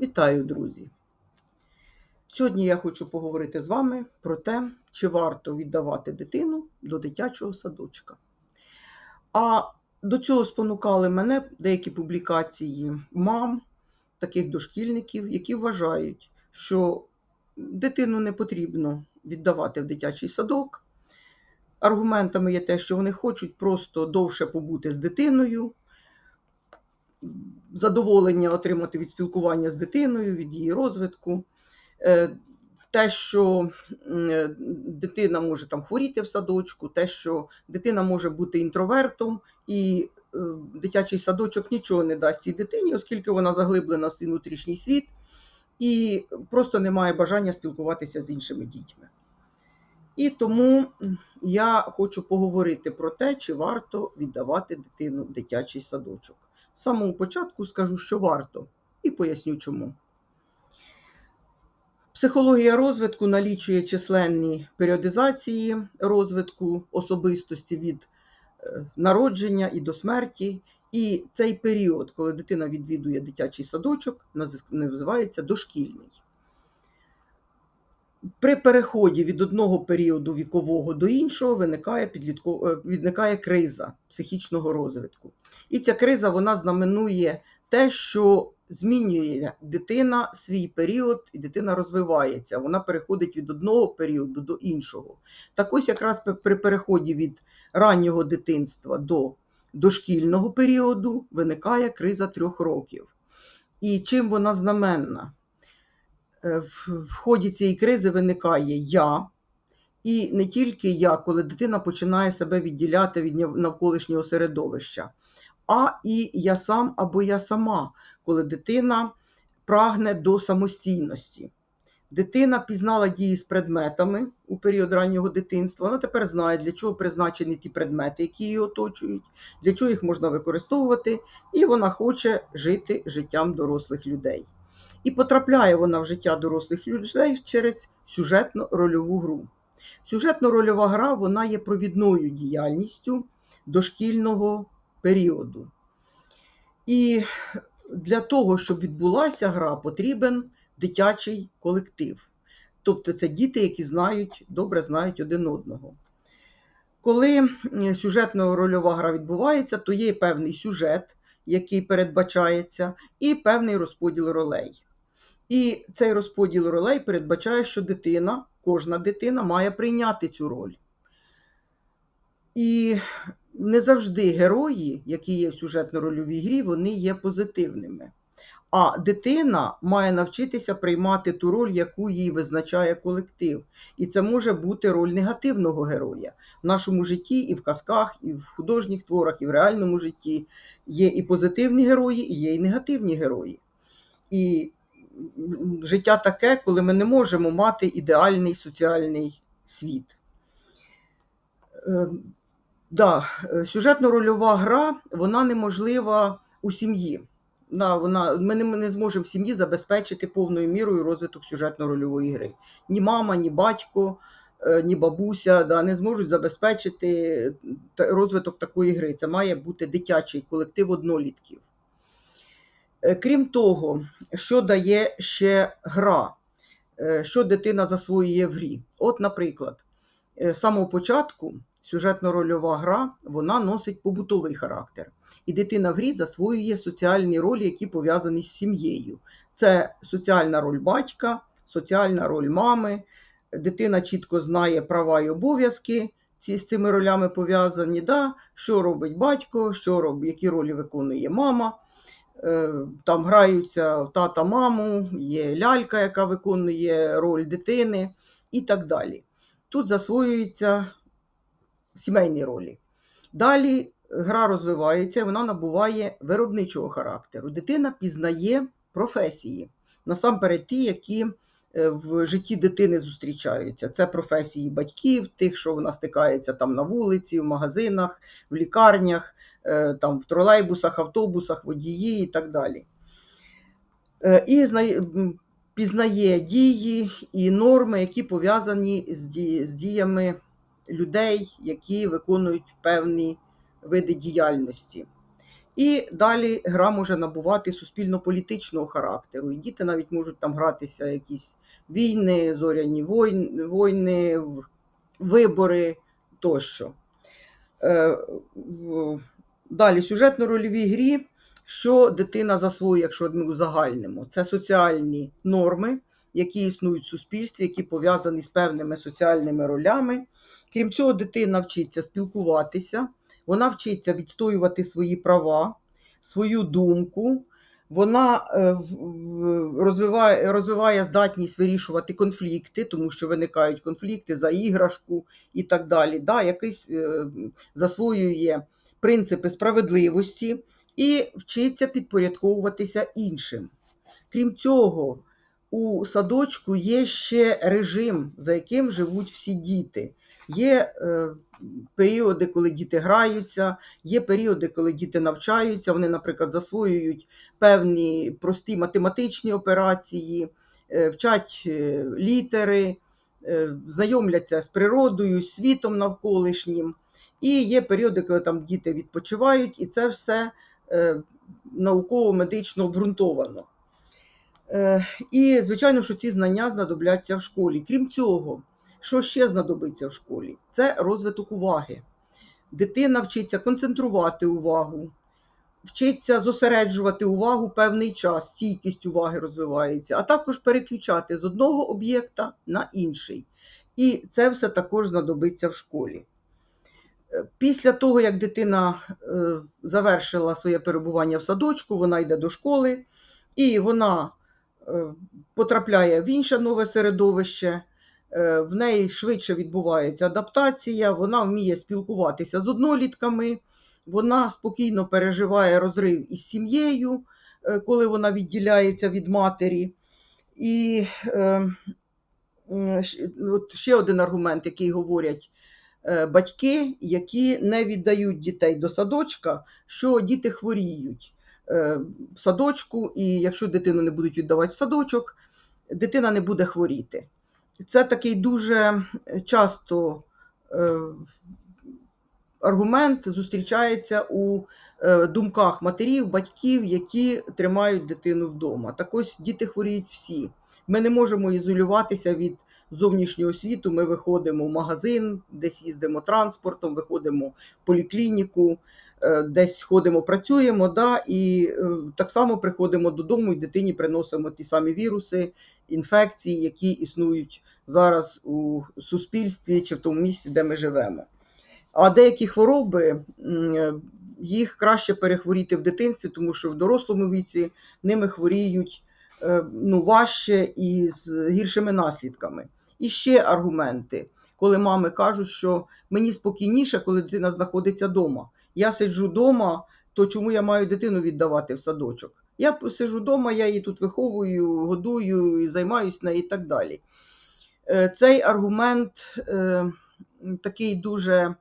Вітаю, друзі! Сьогодні я хочу поговорити з вами про те, чи варто віддавати дитину до дитячого садочка. А до цього спонукали мене деякі публікації мам, таких дошкільників, які вважають, що дитину не потрібно віддавати в дитячий садок. Аргументами є те, що вони хочуть просто довше побути з дитиною, задоволення отримати від спілкування з дитиною, від її розвитку. Е, Те, що е, дитина може там хворіти в садочку, те, що дитина може бути інтровертом, і е, дитячий садочок нічого не дасть цій дитині, оскільки вона заглиблена в свій внутрішній світ і просто не має бажання спілкуватися з іншими дітьми. І тому я хочу поговорити про те, чи варто віддавати дитину дитячий садочок. Самого початку скажу, що варто, і поясню чому. Психологія розвитку налічує численні періодизації розвитку особистості від е, народження і до смерті. І цей період, коли дитина відвідує дитячий садочок, називається дошкільний. При переході від одного періоду вікового до іншого виникає, підлітко... е, виникає криза психічного розвитку. І ця криза вона знаменує те, що змінює дитина свій період, і дитина розвивається. Вона переходить від одного періоду до іншого. Так ось якраз при переході від раннього дитинства до дошкільного періоду виникає криза трьох років. І чим вона знаменна? Е, В в ході цієї кризи виникає я, і не тільки я, коли дитина починає себе відділяти від навколишнього середовища, а і я сам або я сама, коли дитина прагне до самостійності. Дитина пізнала дії з предметами у період раннього дитинства. Вона тепер знає, для чого призначені ті предмети, які її оточують, для чого їх можна використовувати, і вона хоче жити життям дорослих людей. І потрапляє вона в життя дорослих людей через сюжетно-рольову гру. Сюжетно-рольова гра вона є провідною діяльністю дошкільного періоду. І для того, щоб відбулася гра, потрібен дитячий колектив. Тобто це діти, які знають, добре знають один одного. Коли сюжетно-рольова гра відбувається, то є певний сюжет, який передбачається, і певний розподіл ролей. І цей розподіл ролей передбачає, що дитина, кожна дитина має прийняти цю роль. І не завжди герої, які є в сюжетно-рольовій грі, вони є позитивними. А дитина має навчитися приймати ту роль, яку їй визначає колектив. І це може бути роль негативного героя. В нашому житті, і в казках, і в художніх творах, і в реальному житті є і позитивні герої, і є і негативні герої. І життя таке, коли ми не можемо мати ідеальний соціальний світ. Е, Да, сюжетно-рольова гра вона неможлива у сім'ї. Да, вона, ми не, ми не зможемо в сім'ї забезпечити повною мірою розвиток сюжетно-рольової гри. Ні мама, ні батько, е, ні бабуся да, не зможуть забезпечити розвиток такої гри. Це має бути дитячий колектив однолітків. Е, Крім того, що дає ще гра, Е, що дитина засвоює в грі. От, наприклад, е, з самого початку сюжетно-рольова гра вона носить побутовий характер. І дитина в грі засвоює соціальні ролі, які пов'язані з сім'єю. Це соціальна роль батька, соціальна роль мами. Дитина чітко знає права і обов'язки ці, з цими ролями пов'язані. Да? Що робить батько, що роб, які ролі виконує мама. Е, Там граються тата маму, є лялька, яка виконує роль дитини і так далі. Тут засвоюються сімейні ролі. Далі гра розвивається, вона набуває виробничого характеру. Дитина пізнає професії, насамперед ті, які е, в житті дитини зустрічаються. Це професії батьків, тих, що вона стикається там на вулиці, в магазинах, в лікарнях, там в тролейбусах, автобусах, водії і так далі. Е, І пізнає дії і норми, які пов'язані з діями людей, які виконують певні види діяльності. І далі гра може набувати суспільно-політичного характеру. І діти навіть можуть там гратися якісь війни, зоряні війни вибори тощо. Далі сюжетно-рольовій грі, що дитина засвоює, якщо ми узагальнимо, це соціальні норми, які існують в суспільстві, які пов'язані з певними соціальними ролями. Крім цього, дитина вчиться спілкуватися, вона вчиться відстоювати свої права, свою думку. Вона е, розвиває, розвиває здатність вирішувати конфлікти, тому що виникають конфлікти за іграшку і так далі. Да, якийсь е, засвоює принципи справедливості і вчиться підпорядковуватися іншим. Крім цього, у садочку є ще режим, за яким живуть всі діти. Є е, періоди, коли діти граються, є періоди, коли діти навчаються. Вони, наприклад, засвоюють певні прості математичні операції, е, вчать е, літери, е, знайомляться з природою, світом навколишнім. І є періоди, коли там діти відпочивають, і це все е, науково-медично обґрунтовано. Е, І, звичайно, що ці знання знадобляться в школі. Крім цього, що ще знадобиться в школі? Це розвиток уваги. Дитина вчиться концентрувати увагу, вчиться зосереджувати увагу певний час, стійкість уваги розвивається, а також переключати з одного об'єкта на інший. І це все також знадобиться в школі. Після того, як дитина е, завершила своє перебування в садочку, вона йде до школи і вона е, потрапляє в інше нове середовище, е, в неї швидше відбувається адаптація, вона вміє спілкуватися з однолітками, вона спокійно переживає розрив із сім'єю, коли вона відділяється від матері. І от ще один аргумент, який говорять батьки, які не віддають дітей до садочка, що діти хворіють е, в садочку, і якщо дитину не будуть віддавати в садочок, дитина не буде хворіти. Це такий дуже часто е, аргумент зустрічається у е, думках матерів, батьків, які тримають дитину вдома. Так ось діти хворіють всі. Ми не можемо ізолюватися від зовнішнього світу. Ми виходимо в магазин, десь їздимо транспортом, виходимо в поліклініку, е, десь ходимо, працюємо, да, і е, так само приходимо додому і дитині приносимо ті самі віруси, інфекції, які існують зараз у суспільстві чи в тому місці, де ми живемо. А деякі хвороби е, їх краще перехворіти в дитинстві, тому що в дорослому віці ними хворіють ну, важче і з гіршими наслідками. І ще аргументи, коли мами кажуть, що мені спокійніше, коли дитина знаходиться вдома. Я сиджу вдома, то чому я маю дитину віддавати в садочок? Я сиджу вдома, я її тут виховую, годую, займаюся нею і так далі. Е, Цей аргумент е, такий дуже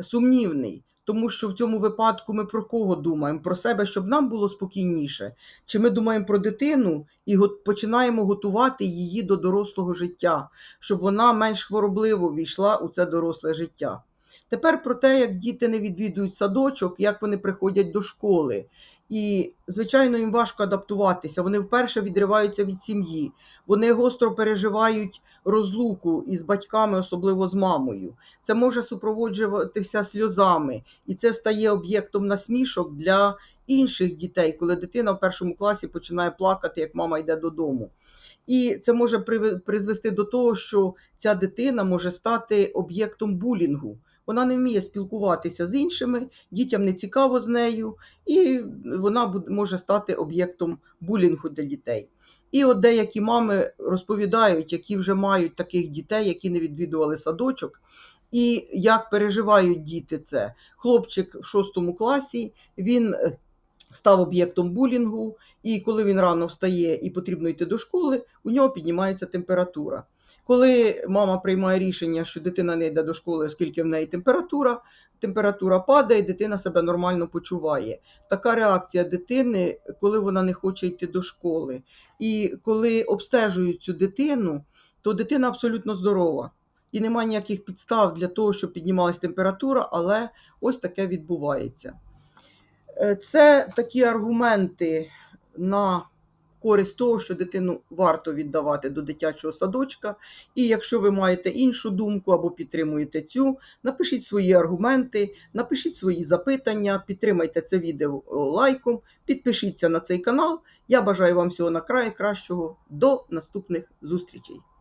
сумнівний, тому що в цьому випадку ми про кого думаємо? Про себе, щоб нам було спокійніше. Чи ми думаємо про дитину і починаємо готувати її до дорослого життя, щоб вона менш хворобливо війшла у це доросле життя? Тепер про те, як діти не відвідують садочок, як вони приходять до школи. І, звичайно, їм важко адаптуватися. Вони вперше відриваються від сім'ї, вони гостро переживають розлуку із батьками, особливо з мамою. Це може супроводжуватися сльозами, і це стає об'єктом насмішок для інших дітей, коли дитина в першому класі починає плакати, як мама йде додому. І це може призвести до того, що ця дитина може стати об'єктом булінгу. Вона не вміє спілкуватися з іншими, дітям не цікаво з нею, і вона може стати об'єктом булінгу для дітей. І от деякі мами розповідають, які вже мають таких дітей, які не відвідували садочок, і як переживають діти це. Хлопчик в шостому класі він е, став об'єктом булінгу, і коли він рано встає і потрібно йти до школи, у нього піднімається температура. Коли мама приймає рішення, що дитина не йде до школи, оскільки в неї температура, температура падає, дитина себе нормально почуває. Така реакція дитини, коли вона не хоче йти до школи. І коли обстежують цю дитину, то дитина абсолютно здорова. І немає ніяких підстав для того, щоб піднімалась температура, але ось таке відбувається. Е, Це такі аргументи на користь того, що дитину варто віддавати до дитячого садочка. І якщо ви маєте іншу думку або підтримуєте цю, напишіть свої аргументи, напишіть свої запитання, підтримайте це відео лайком, підпишіться на цей канал. Я бажаю вам всього на край кращого. До наступних зустрічей!